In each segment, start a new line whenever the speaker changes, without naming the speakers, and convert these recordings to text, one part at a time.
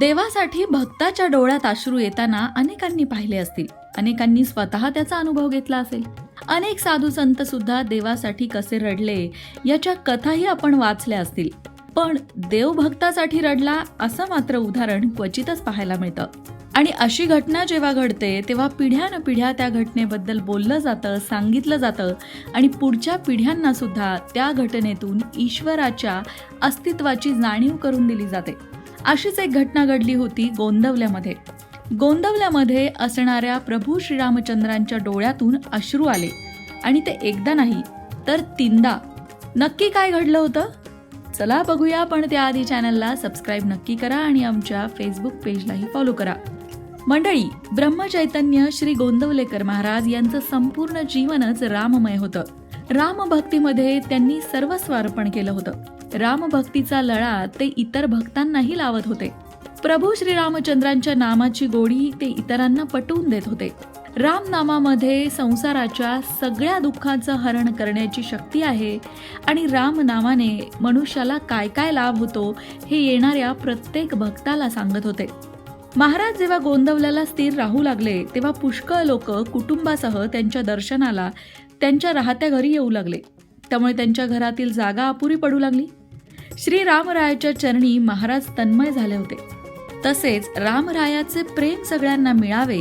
देवासाठी भक्ताच्या डोळ्यात अश्रू येताना अनेकांनी पाहिले असतील. अनेकांनी स्वतः त्याचा अनुभव घेतला असेल. अनेक साधू संत सुद्धा देवासाठी कसे रडले याच्या कथाही आपण वाचल्या असतील. पण देवभक्तासाठी रडला असं मात्र उदाहरण क्वचितच पाहायला मिळतं. आणि अशी घटना जेव्हा घडते तेव्हा पिढ्यान पिढ्या त्या घटनेबद्दल बोललं जातं सांगितलं जातं आणि पुढच्या पिढ्यांना सुद्धा त्या घटनेतून ईश्वराच्या अस्तित्वाची जाणीव करून दिली जाते. अशीच एक घटना घडली होती गोंदवल्यामध्ये. गोंदवल्यामध्ये असणाऱ्या प्रभू श्रीरामचंद्रांच्या डोळ्यातून अश्रू आले. आणि ते एकदा नाही तर तीनदा. नक्की काय घडलं होतं? चला बघूया पण त्याआधी चॅनलला सबस्क्राईब नक्की करा आणि आमच्या फेसबुक पेजलाही फॉलो करा. मंडळी ब्रह्मचैतन्य श्री गोंदवलेकर महाराज यांचं संपूर्ण जीवनच राममय होतं. रामभक्तीमध्ये त्यांनी सर्वस्व अर्पण केलं होतं. रामभक्तीचा लळा ते इतर भक्तांनाही लावत होते. प्रभू श्रीरामचंद्रांच्या नामाची गोडी ते इतरांना पटवून देत होते. राम नामामध्ये संसाराच्या सगळ्या दुःखाचं हरण करण्याची शक्ती आहे आणि राम नामाने मनुष्याला काय काय लाभ होतो हे येणाऱ्या प्रत्येक भक्ताला सांगत होते. महाराज जेव्हा गोंदवल्याला स्थिर राहू लागले तेव्हा पुष्कळ लोक कुटुंबासह त्यांच्या दर्शनाला त्यांच्या राहत्या घरी येऊ लागले. त्यामुळे त्यांच्या घरातील जागा अपुरी पडू लागली. श्री रामरायाच्या चरणी महाराज तन्मय झाले होते. तसेच रामरायाचे प्रेम सगळ्यांना मिळावे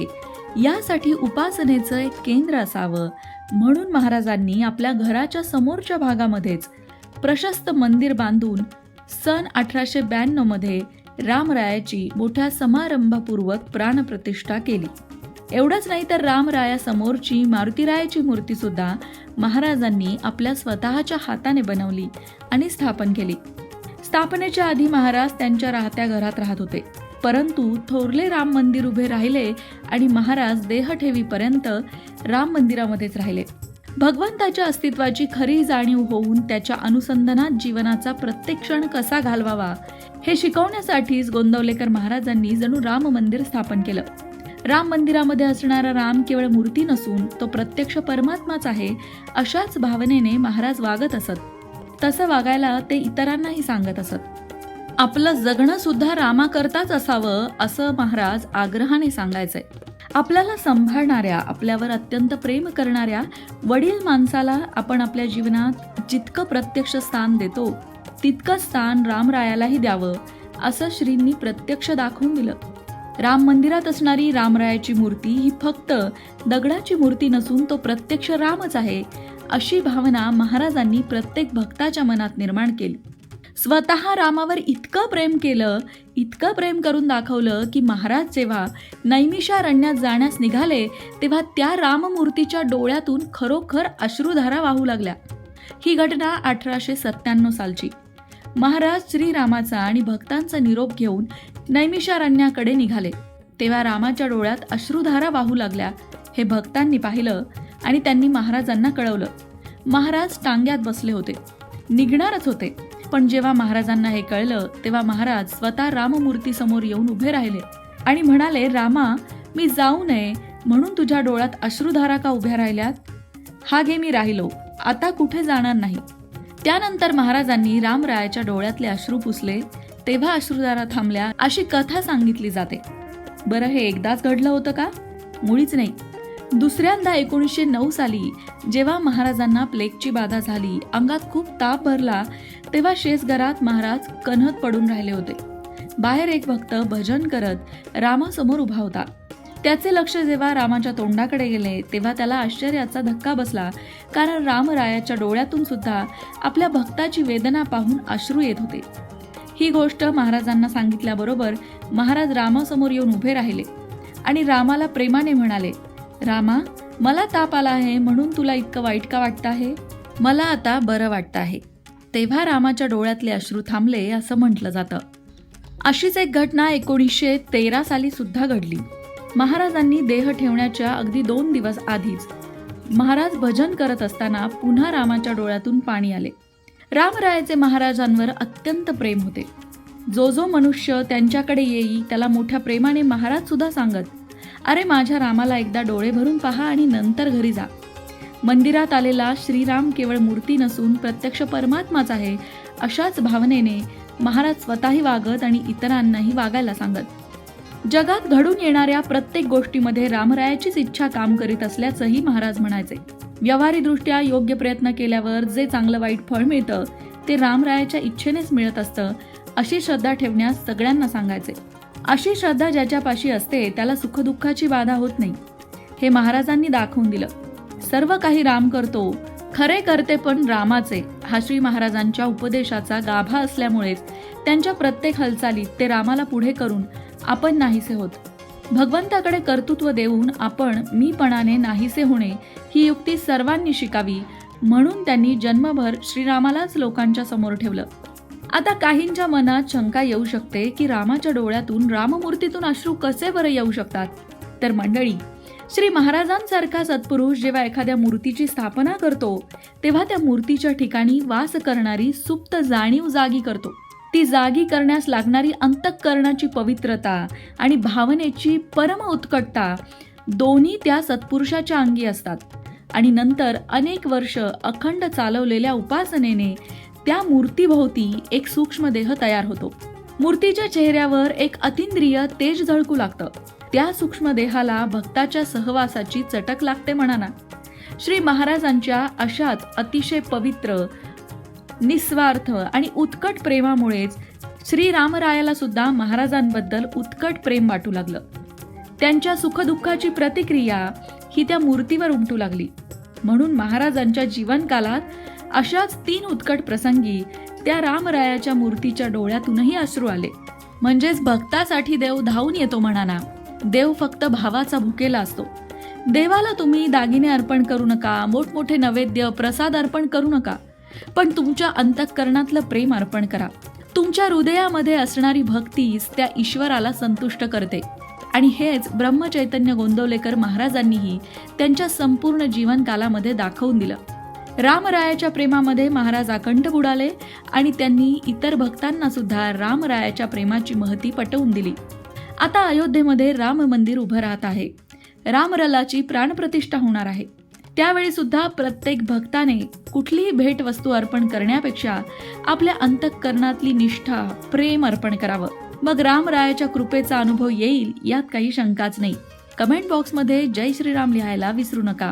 यासाठी उपासनेचं एक केंद्र असावं म्हणून महाराजांनी आपल्या घराच्या समोरच्या भागामध्येच प्रशस्त मंदिर बांधून सन अठराशे ब्याण्णवमध्ये रामरायाची मोठ्या समारंभपूर्वक प्राणप्रतिष्ठा केली. एवढंच नाही तर रामरायासमोरची मारुतीरायाची मूर्ती सुद्धा महाराजांनी आपल्या स्वतःच्या हाताने बनवली आणि स्थापन केली. स्थापनेच्या आधी महाराज त्यांच्या राहत्या घरात राहत होते. परंतु थोरले राम मंदिर उभे राहिले आणि महाराज देह ठेवीपर्यंत राम मंदिरामध्येच राहिले. भगवंताच्या अस्तित्वाची खरी जाणीव होऊन त्याच्या अनुसंधानात जीवनाचा प्रत्येक क्षण कसा घालवावा हे शिकवण्यासाठीच गोंदवलेकर महाराजांनी जणू राम मंदिर स्थापन केलं. राम मंदिरामध्ये असणारा राम केवळ मूर्ती नसून तो प्रत्यक्ष परमात्माच आहे अशाच भावनेने महाराज वागत असत. तसं वागायला ते इतरांनाही सांगत असत. आपलं जगणं सुद्धा रामाकरताच असावं असं महाराज आग्रहाने सांगायचंय आपल्याला सांभाळणाऱ्या आपल्यावर अत्यंत प्रेम करणाऱ्या वडील माणसाला आपण आपल्या जीवनात जितकं प्रत्यक्ष स्थान देतो तितकं स्थान रामरायालाही द्यावं असं श्रींनी प्रत्यक्ष दाखवून दिलं. राम मंदिरात असणारी रामरायाची मूर्ती ही फक्त दगडाची मूर्ती नसून तो प्रत्यक्ष रामच आहे अशी भावना महाराजांनी प्रत्येक भक्ताच्या मनात निर्माण केली. स्वतः रामावर इतकं प्रेम केलं इतकं प्रेम करून दाखवलं की महाराज जेव्हा नैमिषारण्यात जाण्यास निघाले तेव्हा त्या राममूर्तीच्या डोळ्यातून खरोखर अश्रुधारा वाहू लागल्या. ही घटना अठराशे सत्त्याण्णव सालची. महाराज श्रीरामाचा आणि भक्तांचा निरोप घेऊन नैमिषारण्याकडे निघाले. तेव्हा रामाच्या डोळ्यात अश्रुधारा वाहू लागल्या. हे भक्तांनी पाहिलं आणि त्यांनी महाराजांना कळवलं. महाराज टांग्यात बसले होते. निघणारच होते. पण जेव्हा महाराजांना हे कळलं तेव्हा महाराज स्वतः राममूर्ती समोर येऊन उभे राहिले आणि म्हणाले रामा मी जाऊ नये म्हणून तुझ्या डोळ्यात अश्रुधारा का उभ्या राहिल्यात? हा घे मी राहिलो आता कुठे जाणार नाही. त्यानंतर महाराजांनी रामरायाच्या डोळ्यातले अश्रू पुसले तेव्हा अश्रुधारा थांबल्या अशी कथा सांगितली जाते. बरं हे एकदाच घडलं होतं का? मुळीच नाही. दुसऱ्यांदा एकोणीसशे नऊ साली जेव्हा महाराजांना प्लेगची बाधा झाली अंगात खूप ताप भरला तेव्हा शेसघरात महाराज कन्हत पडून राहिले होते. बाहेर एक भक्त भजन करत रामासमोर उभा होता. त्याचे लक्ष जेव्हा रामाच्या तोंडाकडे गेले तेव्हा त्याला आश्चर्याचा धक्का बसला कारण रामरायाच्या डोळ्यातून सुद्धा आपल्या भक्ताची वेदना पाहून अश्रू येत होते. ही गोष्ट महाराजांना सांगितल्याबरोबर महाराज रामासमोर येऊन उभे राहिले आणि रामाला प्रेमाने म्हणाले रामा मला ताप आला आहे म्हणून तुला इतकं वाईट का वाटतं आहे? मला आता बरं वाटतं आहे. तेव्हा रामाच्या डोळ्यातले अश्रू थांबले असं म्हटलं जातं. अशीच एक घटना एकोणीसशे तेरा साली सुद्धा घडली. महाराजांनी देह ठेवण्याच्या अगदी दोन दिवस आधीच महाराज भजन करत असताना पुन्हा रामाच्या डोळ्यातून पाणी आले. रामरायाचे महाराजांवर अत्यंत प्रेम होते. जो जो मनुष्य त्यांच्याकडे येई त्याला मोठ्या प्रेमाने महाराज सुद्धा सांगत अरे माझ्या रामाला एकदा डोळे भरून पहा आणि नंतर घरी जा. मंदिरात आलेला श्रीराम केवळ मूर्ती नसून प्रत्यक्ष परमात्माच आहे अशाच भावनेने महाराज स्वतःही वागत आणि इतरांनाही वागायला सांगत. जगात घडून येणाऱ्या प्रत्येक गोष्टीमध्ये रामरायाचीच इच्छा काम करीत असल्याचंही महाराज म्हणायचे. व्यवहारीदृष्ट्या योग्य प्रयत्न केल्यावर जे चांगलं वाईट फळ मिळतं ते रामरायाच्या इच्छेनेच मिळत असतं अशी श्रद्धा ठेवण्यास सगळ्यांना सांगायचे. अशी श्रद्धा ज्याच्यापाशी असते त्याला सुखदुःखाची बाधा होत नाही. हे महाराजांनी दाखवून दिलं. सर्व काही राम करतो खरे करते पण रामाचे हा श्री महाराजांच्या उपदेशाचा गाभा असल्यामुळेच त्यांच्या प्रत्येक हालचालीत ते रामाला पुढे करून आपण नाहीसे होत. भगवंताकडे कर्तृत्व देऊन आपण मीपणाने नाहीसे होणे ही युक्ती सर्वांनी शिकावी म्हणून त्यांनी जन्मभर श्रीरामालाच लोकांच्या समोर ठेवलं. आता काहींच्या मनात शंका येऊ शकते की रामाच्या डोळ्यातून राममूर्तीतून अश्रू कसे बरं येऊ शकतात? तर मंडळी श्री महाराजांसारखा सत्पुरुष जेव्हा एखाद्या मूर्तीची स्थापना करतो तेव्हा त्या मूर्तीच्या ठिकाणी वास करणारी सुप्त जाणीव जागी करतो. ती जागी करण्यास लागणारी अंतःकरणाची पवित्रता आणि भावनेची परम उत्कटता दोन्ही त्या सत्पुरुषाच्या अंगी असतात. आणि नंतर अनेक वर्ष अखंड चालवलेल्या उपासनेने त्या मूर्तीभोवती एक सूक्ष्म देह तयार होतो. मूर्तीच्या चेहऱ्यावर एक अतिंद्रिय तेज झळकू लागतं. त्या सूक्ष्म देहाला भक्ताच्या सहवासाची चटक लागते म्हणा श्री महाराजांच्या अशात अतिशय पवित्र निस्वार्थ आणि उत्कट प्रेमामुळेच श्री रामरायाला सुद्धा महाराजांबद्दल उत्कट प्रेम वाटू लागलं. त्यांच्या सुखदुःखाची प्रतिक्रिया ही त्या मूर्तीवर उमटू लागली. म्हणून महाराजांच्या जीवनकालात अशाच तीन उत्कट प्रसंगी त्या रामरायाच्या मूर्तीच्या डोळ्यातूनही अश्रू आले. म्हणजेच भक्तासाठी देव धावून येतो म्हणाना. देव फक्त भावाचा भुकेला असतो. देवाला तुम्ही दागिने अर्पण करू नका मोठमोठे नैवेद्य प्रसाद अर्पण करू नका. पण तुमच्या अंतःकरणातलं प्रेम अर्पण करा. तुमच्या हृदयामध्ये असणारी भक्तीच त्या ईश्वराला संतुष्ट करते. आणि हेच ब्रह्मचैतन्य गोंदवलेकर महाराजांनीही त्यांच्या संपूर्ण जीवनकालामध्ये दाखवून दिलं. रामरायाच्या प्रेमामध्ये महाराज अखंड बुडाले आणि त्यांनी इतर भक्तांना सुद्धा रामरायाच्या प्रेमाची महती पटवून दिली. आता अयोध्येमध्ये राम मंदिर उभं राहत आहे. रामरलाची प्राणप्रतिष्ठा होणार आहे. त्यावेळी सुद्धा प्रत्येक भक्ताने कुठलीही भेटवस्तू अर्पण करण्यापेक्षा आपल्या अंतःकरणातली निष्ठा प्रेम अर्पण करावं. मग रामरायाच्या कृपेचा अनुभव येईल यात काही शंकाच नाही. कमेंट बॉक्समध्ये जय श्रीराम लिहायला विसरू नका.